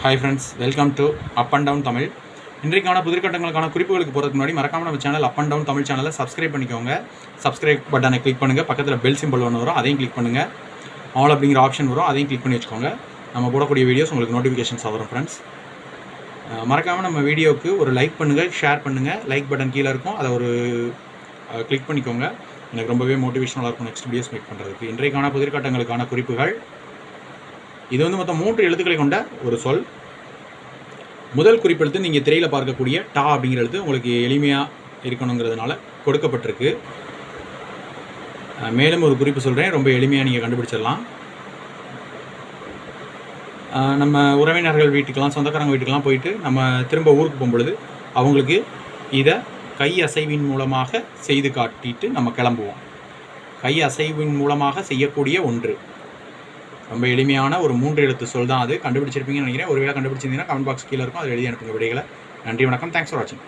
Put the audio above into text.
Hi friends welcome to up and down Tamil இன்றைக்கான புதிர்கட்டங்களுக்கான குறிப்புகளுக்கு போகிறதுக்கு முன்னாடி மறக்காம நம்ம channel up and down Tamil சேனலை சப்ஸ்கிரைப் பண்ணிக்கோங்க. சப்ஸ்கிரைப் பட்டனை கிளிக் பண்ணுங்கள் பக்கத்தில் பெல் சிம்பிள் ஒன்று வரும் அதையும் கிளிக் பண்ணுங்கள் ஆல் அப்படிங்கிற ஆப்ஷன் வரும் அதையும் கிளிக் பண்ணி வச்சுக்கோங்க. நம்ம போடக்கூடிய வீடியோஸ் உங்களுக்கு நோட்டிஃபிகேஷன்ஸ் வரும் ஃப்ரெண்ட்ஸ் மறக்காமல் நம்ம வீடியோவுக்கு ஒரு லைக் பண்ணுங்கள் ஷேர் பண்ணுங்கள் லைக் பட்டன் கீழே இருக்கும் அதை ஒரு கிளிக் பண்ணிக்கோங்க. எனக்கு ரொம்பவே மோட்டிவேஷனலாக இருக்கும் நெக்ஸ்ட் வீடியோஸ் மேக் பண்ணுறதுக்கு இன்றைக்கான புதிர்கட்டங்களுக்கான குறிப்புகள் இது வந்து மொத்தம் மூன்று எழுத்துக்களை கொண்ட ஒரு சொல். முதல் குறிப்பெழுத்து நீங்கள் திரையில் பார்க்கக்கூடிய டா அப்படிங்கிற எழுத்து உங்களுக்கு எளிமையாக இருக்கணுங்கிறதுனால கொடுக்கப்பட்டிருக்கு. மேலும் ஒரு குறிப்பு சொல்கிறேன் ரொம்ப எளிமையாக நீங்கள் கண்டுபிடிச்சிடலாம். நம்ம உறவினர்கள் வீட்டுக்கெல்லாம் சொந்தக்காரங்க வீட்டுக்கெலாம் போயிட்டு நம்ம திரும்ப ஊருக்கு போகும்பொழுது அவங்களுக்கு இதை கை அசைவின் மூலமாக செய்து காட்டிட்டு நம்ம கிளம்புவோம். கை அசைவின் மூலமாக செய்யக்கூடிய ஒன்று. ரொம்ப எளிமையான ஒரு மூன்று எழுத்து சொல் தான் அது. கண்டுபிடிச்சிருப்பீங்கன்னு நினைக்கிறேன். ஒருவேளை கண்டுபிடிச்சிருந்தீங்கன்னா கமெண்ட் பாக்ஸ் கீழே இருக்கும். அதை எழுதி அனுப்புங்க விடைகளை. நன்றி வணக்கம். தேங்க்ஸ் ஃபார் வாட்சிங்